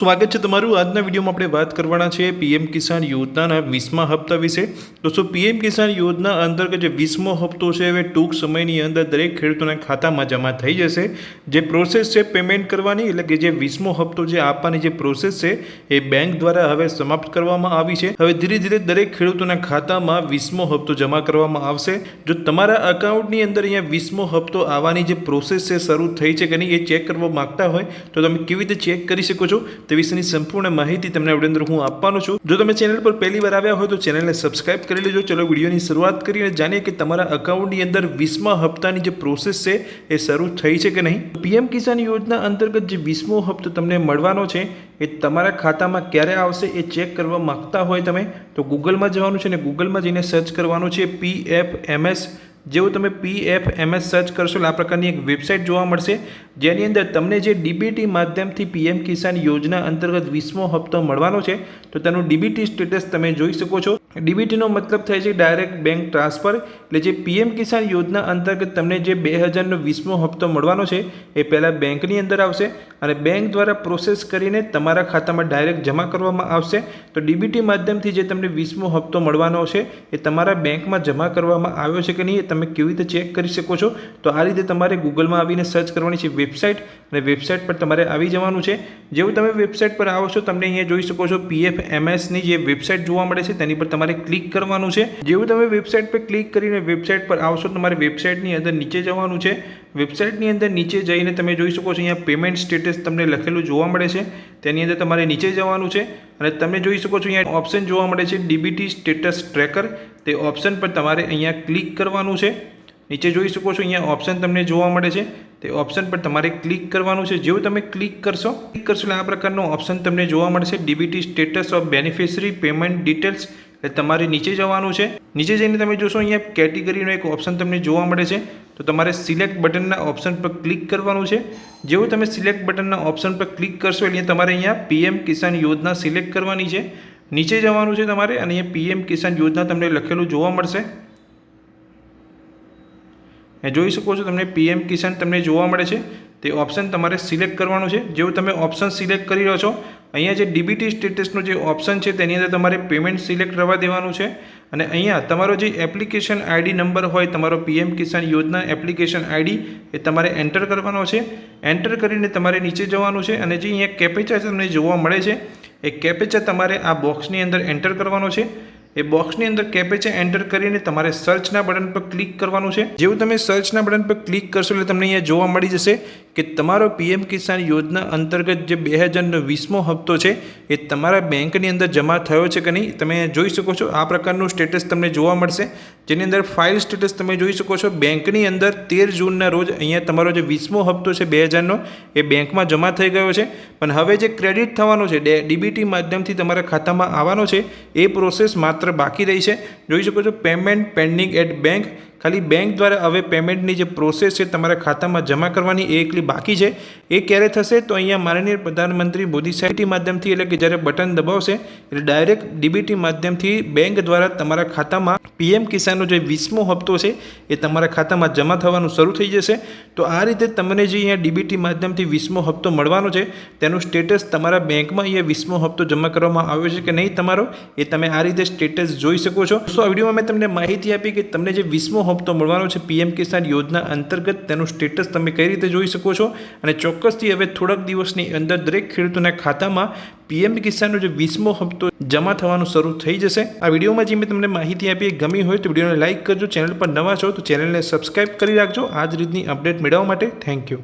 સ્વાગત છે તમારું. આજના વિડીયોમાં આપણે વાત કરવાના છે પીએમ કિસાન યોજનાના વીસમા હપ્તા વિશે. દોસ્તો, પીએમ કિસાન યોજના અંતર્ગત જે વીસમો હપ્તો છે, હવે ટૂંક સમયની અંદર દરેક ખેડૂતોના ખાતામાં જમા થઈ જશે. જે પ્રોસેસ છે પેમેન્ટ કરવાની, એટલે કે જે વીસમો હપ્તો જે આપવાની જે પ્રોસેસ છે, એ બેંક દ્વારા હવે સમાપ્ત કરવામાં આવી છે. હવે ધીરે ધીરે દરેક ખેડૂતોના ખાતામાં વીસમો હપ્તો જમા કરવામાં આવશે. જો તમારા અકાઉન્ટની અંદર અહીંયા વીસમો હપ્તો આવવાની જે પ્રોસેસ છે, શરૂ થઈ છે કે નહીં, એ ચેક કરવા માગતા હોય, તો તમે કેવી રીતે ચેક કરી શકો છો? તે વિશેની સંપૂર્ણ માહિતી તમને આવડી અંદર હું આપવાનો છું. જો તમે ચેનલ પર પહેલી વાર આવ્યા હોય તો ચેનલને સબસ્ક્રાઇબ કરી લેજો. ચલો વિડીયોની શરૂઆત કરીને જાણીએ કે તમારા અકાઉન્ટની અંદર વીસમા હપ્તાની જે પ્રોસેસ છે, એ શરૂ થઈ છે કે નહીં? પીએમ કિસાન યોજના અંતર્ગત જે વીસમો હપ્તો તમને મળવાનો છે, એ તમારા ખાતામાં ક્યારે આવશે એ ચેક કરવા માગતા હોય તમે, તો ગૂગલમાં જવાનું છે ને ગૂગલમાં જઈને સર્ચ કરવાનું છે પી એફ એમએસ જેવું તમે પી એફ એમએસ સર્ચ કરશો એટલે આ પ્રકારની એક વેબસાઇટ જોવા મળશે, જેની અંદર તમને જે ડીબીટી માધ્યમથી પીએમ કિસાન યોજના અંતર્ગત વીસમો હપ્તો મળવાનો છે, તો તેનું ડીબીટી સ્ટેટસ તમે જોઈ શકો છો. ડીબીટીનો મતલબ થાય છે ડાયરેક્ટ બેંક ટ્રાન્સફર. એટલે જે પીએમ કિસાન યોજના અંતર્ગત તમને જે બે હજારનો વીસમો હપ્તો મળવાનો છે, એ પહેલાં બેંકની અંદર આવશે અને બેંક દ્વારા પ્રોસેસ કરીને તમારા ખાતામાં ડાયરેક્ટ જમા કરવામાં આવશે. તો ડીબીટી માધ્યમથી જે તમને વીસમો હપ્તો મળવાનો છે, એ તમારા બેંકમાં જમા કરવામાં આવ્યો છે કે નહીં, એ તમે કેવી રીતે ચેક કરી શકો છો? તો આ રીતે તમારે ગૂગલમાં આવીને સર્ચ કરવાની છે વેબસાઇટ અને વેબસાઇટ પર તમારે આવી જવાનું છે. જેવું તમે વેબસાઇટ પર આવો છો, તમને અહીંયા જોઈ શકો છો પીએફ એમએસની જે વેબસાઇટ જોવા મળે છે, તેની પર તમારે ક્લિક કરવાનું છે. જેવું તમે વેબસાઇટ પર ક્લિક કરીને વેબસાઇટ પર આવશો તમારે વેબસાઇટની અંદર નીચે જવાનું છે. વેબસાઇટની અંદર નીચે જઈને તમે જોઈ શકો છો અહીંયા પેમેન્ટ સ્ટેટસ તમને લખેલું જોવા મળે છે. તેની અંદર તમારે નીચે જવાનું છે અને તમે જોઈ શકો છો અહીંયા ઓપ્શન જોવા મળે છે ડીબીટી સ્ટેટસ ટ્રેકર. તે ઓપ્શન પર તમારે અહીંયા ક્લિક કરવાનું છે. નીચે જોઈ શકો છો અહીંયા ઓપ્શન તમને જોવા મળે છે. તે ઓપ્શન પર તમારે ક્લિક કરવાનું છે. જેવું તમે ક્લિક કરશો ક્લિક કરશો એટલે આ પ્રકારનો ઓપ્શન તમને જોવા મળશે. DBT status of beneficiary payment details એટલે તમારે નીચે જવાનું છે. નીચે જઈને તમે જોશો અહીંયા કેટેગરીનો એક ઓપ્શન તમને જોવા મળે છે. તો તમારે સિલેક્ટ બટનના ઓપ્શન પર ક્લિક કરવાનું છે. જેવું તમે સિલેક્ટ બટનના ઓપ્શન પર ક્લિક કરશો એટલે તમારે અહીંયા પીએમ કિસાન યોજના સિલેક્ટ કરવાની છે. નીચે જવાનું છે તમારે અને અહીંયા પીએમ કિસાન યોજના તમને લખેલું જોવા મળશે. એ જોઈ શકો છો તમને પીએમ કિસાન તમને જોવા મળે છે. તે ઓપ્શન તમારે સિલેક્ટ કરવાનું છે. જેવું તમે ઓપ્શન સિલેક્ટ કરી રહ્યો છો અહીંયા જે ડીબીટી સ્ટેટસનું જે ઓપ્શન છે, તેની અંદર તમારે પેમેન્ટ સિલેક્ટ કરવા દેવાનું છે. અને અહીંયા તમારો જે એપ્લિકેશન આઈડી નંબર હોય, તમારો પીએમ કિસાન યોજના એપ્લિકેશન આઈડી એ તમારે એન્ટર કરવાનો છે. એન્ટર કરીને તમારે નીચે જવાનું છે અને જે અહીંયા કેપેચા તમને જોવા મળે છે, એ કેપેચા તમારે આ બોક્સની અંદર એન્ટર કરવાનો છે. એ બોક્સની અંદર કેપેચા એન્ટર કરીને તમારે સર્ચના બટન પર ક્લિક કરવાનું છે. જેવું તમે સર્ચના બટન પર ક્લિક કરશો એટલે તમને અહીંયા જોવા મળી જશે કે તમારો પીએમ કિસાન યોજના અંતર્ગત જે બે હજારનો વીસમો હપ્તો છે, એ તમારા બેંકની અંદર જમા થયો છે કે નહીં, તમે જોઈ શકો છો. આ પ્રકારનું સ્ટેટસ તમને જોવા મળશે. જેની અંદર ફાઇલ સ્ટેટસ તમે જોઈ શકો છો. બેંકની અંદર તેર જૂનના રોજ અહીંયા તમારો જે વીસમો હપ્તો છે બે હજારનો એ બેંકમાં જમા થઈ ગયો છે. પણ હવે જે ક્રેડિટ થવાનો છે ડીબીટી માધ્યમથી તમારા ખાતામાં આવવાનો છે, એ પ્રોસેસ માત્ર બાકી રહી છે. જોઈ શકો છો પેમેન્ટ પેન્ડિંગ એટ બેંક ખાલી બેંક દ્વારા હવે પેમેન્ટની જે પ્રોસેસ છે તમારા ખાતામાં જમા કરવાની એ એકલી બાકી છે. એ ક્યારે થશે? તો અહીંયા માનનીય પ્રધાનમંત્રી મોદી સાહેબથી માધ્યમથી, એટલે કે જ્યારે બટન દબાવશે, એટલે ડાયરેક્ટ ડીબીટી માધ્યમથી બેંક દ્વારા તમારા ખાતામાં પીએમ કિસાનનો જે વીસમો હપ્તો છે, એ તમારા ખાતામાં જમા થવાનું શરૂ થઈ જશે. તો આ રીતે તમને જે અહીંયા ડીબીટી માધ્યમથી વીસમો હપ્તો મળવાનો છે, તેનું સ્ટેટસ તમારા બેંકમાં અહીંયા વીસમો હપ્તો જમા કરવામાં આવ્યો છે કે નહીં તમારો, એ તમે આ રીતે સ્ટેટસ જોઈ શકો છો. તો આ વિડીયોમાં મેં તમને માહિતી આપી કે તમને જે વીસમો હપ્તો મળવાનો છે, પીએમ કિસાન યોજના અંતર્ગત તેનું સ્ટેટસ તમે કઈ રીતે જોઈ શકો છો? અને ચોક્કસથી હવે થોડાક દિવસની અંદર દરેક ખેડૂતોના ખાતામાં પીએમ કિસાનનો જે વીસમો હપ્તો જમા થવાનું શરૂ થઈ જશે. આ વિડીયોમાં જે મેં તમને માહિતી આપી ગમી હોય તો વિડીયોને લાઇક કરજો, ચેનલ પર નવા છો તો ચેનલને સબસ્ક્રાઇબ કરી રાખજો. આ જ રીતની અપડેટ મેળવવા માટે થેન્ક યુ.